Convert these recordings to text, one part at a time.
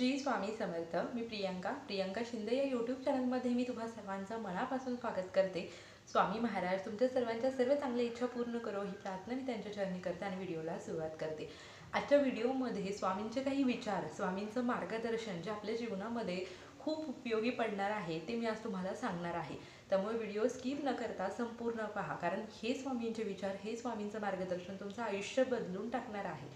श्री स्वामी समर्थ मी प्रियांका. प्रियांका शिंदे या यूट्यूब चॅनलमध्ये मी तुम्हा सर्वांचं मनापासून स्वागत करते. स्वामी महाराज तुमच्या सर्वांच्या सर्व चांगल्या इच्छा पूर्ण करो ही प्रार्थना मी त्यांच्या चरणी करते आणि व्हिडिओला सुरुवात करते. आजच्या व्हिडिओमध्ये स्वामींचे काही विचार स्वामींचं मार्गदर्शन जे आपल्या जीवनामध्ये खूप उपयोगी पडणार आहे ते मी आज तुम्हाला सांगणार आहे. त्यामुळे व्हिडिओ स्किप न करता संपूर्ण पहा कारण हे स्वामींचे विचार हे स्वामींचं मार्गदर्शन तुमचं आयुष्य बदलून टाकणार आहे.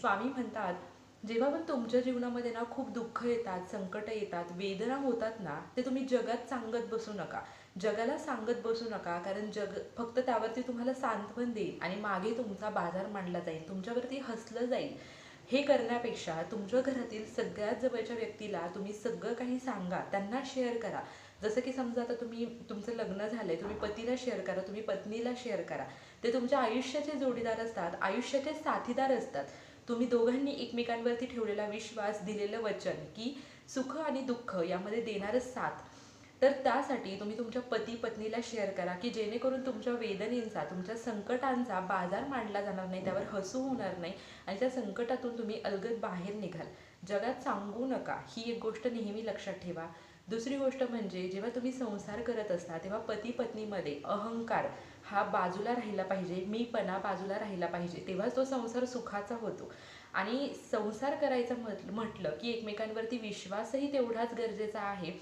स्वामी म्हणतात जेव्हा पण तुमच्या जीवनामध्ये ना खूप दुःख येतात संकट येतात वेदना होतात ना ते तुम्ही जगात सांगत बसू नका. जगाला सांगत बसू नका कारण जग फक्त त्यावरती तुम्हाला सांत्वन देईल आणि मागे तुमचा बाजार मांडला जाईल तुमच्यावरती हसलं जाईल. हे करण्यापेक्षा तुमच्या घरातील सगळ्यात जवळच्या व्यक्तीला तुम्ही सगळं काही सांगा त्यांना शेअर करा. जसं की समजा आता तुम्ही तुमचं लग्न झालंय तुम्ही पतीला शेअर करा तुम्ही पत्नीला शेअर करा. ते तुमच्या आयुष्याचे जोडीदार असतात आयुष्याचे साथीदार असतात. तुम्ही दोघांनी एकमेकांवरती ठेवलेला विश्वास दिलेलं वचन की सुख आणि दुःख यामध्ये देणारच साथ. तर त्यासाठी तुम्ही तुमच्या पती पत्नीला शेअर करा की जेणेकरून तुमच्या वेदनेचा तुमच्या संकटांचा बाजार मांडला जाणार नाही त्यावर हसू होणार नाही आणि त्या संकटातून तुम्ही अलगद बाहेर निघाल. जगात सांगू नका. ही एक गोष्ट नेहमी लक्षात ठेवा. दुसरी गोष्ट म्हणजे जेव्हा तुम्ही संसार करत असता तेव्हा पती पत्नीमध्ये अहंकार हा बाजूला राहिला पाहिजे मीपणा बाजूला राहिला पाहिजे तेव्हाच तो संसार सुखाचा होतो. आणि संसार करायचं म्हटलं म्हटलं की एकमेकांवरती विश्वासही तेवढाच गरजेचा आहे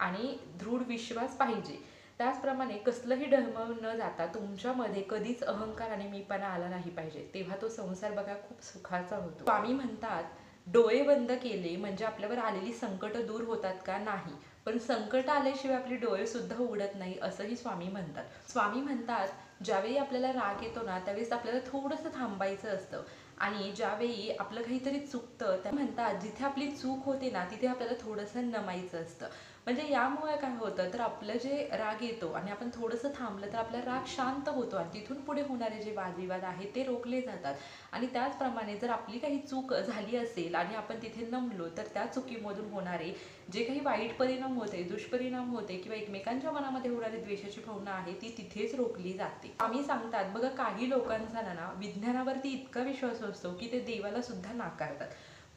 आणि दृढ विश्वास पाहिजे. त्याचप्रमाणे कसलंही ढळमळ न जाता तुमच्यामध्ये कधीच अहंकार आणि मीपणा आला नाही पाहिजे तेव्हा तो संसार बघा खूप सुखाचा होतो. स्वामी म्हणतात डोळे बंद केले म्हणजे आपल्यावर आलेली संकट दूर होतात का? नाही. पण संकट आल्याशिवाय आपले डोळे सुद्धा उघडत नाही असंही स्वामी म्हणतात. स्वामी म्हणतात ज्यावेळी आपल्याला राग येतो ना त्यावेळेस आपल्याला थोडंसं थांबायचं असतं. आणि ज्यावेळी आपलं काहीतरी चुकतं त्या म्हणतात जिथे आपली चूक होते ना तिथे आपल्याला थोडंसं नमायचं असतं. म्हणजे यामुळे काय होतं तर आपलं जे राग येतो आणि आपण थोडंसं थांबलं तर आपला राग शांत होतो आणि तिथून पुढे होणारे जे वादविवाद आहेत ते रोखले जातात. आणि त्याचप्रमाणे जर आपली काही चूक झाली असेल आणि आपण तिथे नमलो तर त्या चुकीमधून होणारे जे काही वाईट परिणाम होते दुष्परिणाम होते किंवा एकमेकांच्या मनामध्ये होणारी द्वेषाची भावना आहे ती तिथेच रोखली जाते. आम्ही सांगतात बघा काही लोकांचा ना ना विज्ञानावरती इतका विश्वास असतो की ते देवाला सुद्धा नाकारतात.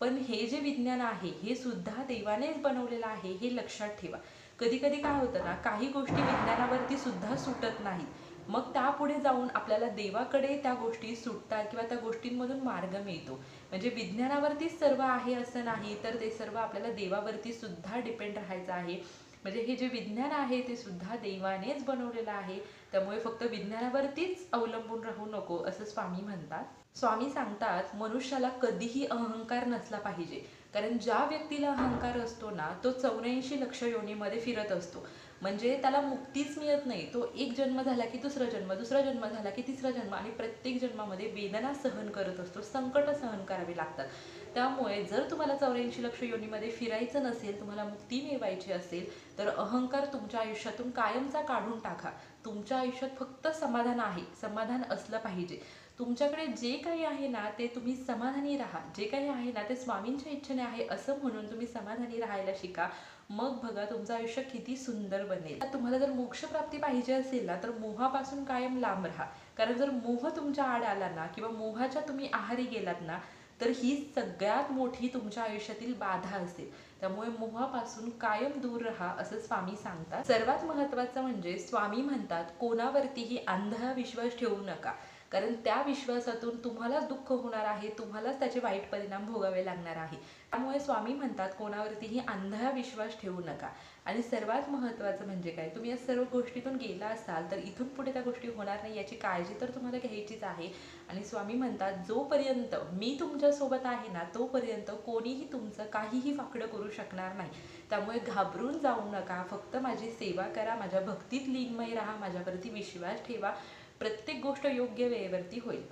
पण हे जे विज्ञान आहे हे सुद्धा देवानेच बनवलेलं आहे हे लक्षात ठेवा. कधी कधी काय होतं ना काही गोष्टी विज्ञानावरती सुद्धा सुटत नाहीत. मग त्यापुढे जाऊन आपल्याला देवाकडे त्या गोष्टी सुटतात किंवा त्या गोष्टींमधून मार्ग मिळतो. म्हणजे विज्ञानावरतीच सर्व आहे असं नाही तर ते सर्व आपल्याला देवावरती सुद्धा डिपेंड राहायचं आहे. म्हणजे हे जे विज्ञान आहे ते सुद्धा देवानेच बनवलेलं आहे. त्यामुळे फक्त विज्ञानावरतीच अवलंबून राहू नको असं स्वामी म्हणतात. स्वामी सांगतात मनुष्याला कधीही अहंकार नसला पाहिजे. कारण ज्या व्यक्तीला अहंकार असतो ना तो चौऱ्याऐंशी लक्ष योनीमध्ये फिरत असतो. म्हणजे त्याला मुक्तीच मिळत नाही. तो एक जन्म झाला की दुसरा जन्म दुसरा जन्म झाला की तिसरा जन्म आणि प्रत्येक जन्मामध्ये वेदना सहन करत असतो. संकट सहन करावी लागतात. त्यामुळे जर तुम्हाला चौऱ्याऐंशी लक्ष योनीमध्ये फिरायचं नसेल तुम्हाला मुक्ती मिळवायची असेल तर अहंकार तुमच्या आयुष्यातून कायमचा काढून टाका. तुमच्या आयुष्यात फक्त समाधान आहे. समाधान असलं पाहिजे. तुमच्याकडे जे काही आहे ना ते तुम्ही समाधानी राहा. जे काही आहे ना ते स्वामींच्या इच्छेने आहे असं म्हणून तुम्ही समाधानी राहायला शिका. मग बघा तुमचं आयुष्य किती सुंदर बनेल. तुम्हाला जर मोक्षप्राप्ती पाहिजे असेल ना तर मोहापासून कायम लांब राहा. कारण जर मोह तुमच्या आड आला ना किंवा मोहाच्या तुम्ही आहारी गेलात ना तर ही सगळ्यात मोठी तुमच्या आयुष्यातील बाधा असेल. त्यामुळे मोहापासून कायम दूर राहा असं स्वामी सांगतात. सर्वात महत्वाचं म्हणजे स्वामी म्हणतात कोणावरतीही अंधा विश्वास ठेवू नका. कारण त्या विश्वासातून तुम्हालाच दुःख होणार आहे तुम्हालाच त्याचे वाईट परिणाम भोगावे लागणार आहे. त्यामुळे स्वामी म्हणतात कोणावरतीही अंधळा विश्वास ठेवू नका. आणि सर्वात महत्त्वाचं म्हणजे काय? तुम्ही या सर्व गोष्टीतून गेला असाल तर इथून पुढे त्या गोष्टी होणार नाही याची काळजी तर तुम्हाला घ्यायचीच आहे. आणि स्वामी म्हणतात जोपर्यंत मी तुमच्यासोबत आहे ना तोपर्यंत कोणीही तुमचं काहीही वाकडं करू शकणार नाही. त्यामुळे घाबरून जाऊ नका. फक्त माझी सेवा करा माझ्या भक्तीत लीनमय राहा माझ्यावरती विश्वास ठेवा. प्रत्येक गोष्ट योग्य वेळेवरती होईल.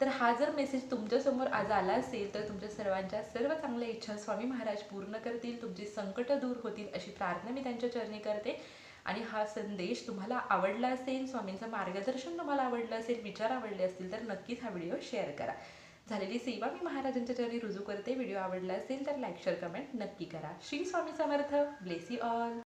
तर हा जर मेसेज तुमच्यासमोर आज आला असेल तर तुमच्या सर्वांच्या सर्व चांगल्या इच्छा स्वामी महाराज पूर्ण करतील तुमची संकट दूर होतील अशी प्रार्थना मी त्यांच्या चरणी करते. आणि हा संदेश तुम्हाला आवडला असेल स्वामींचं मार्गदर्शन तुम्हाला आवडलं असेल विचार आवडले असतील तर नक्कीच हा व्हिडिओ शेअर करा. झालेली सेवा मी महाराजांच्या चरणी रुजू करते. व्हिडिओ आवडला असेल तर लाईक शेअर कमेंट नक्की करा. Shri Swami Samarth. Bless you all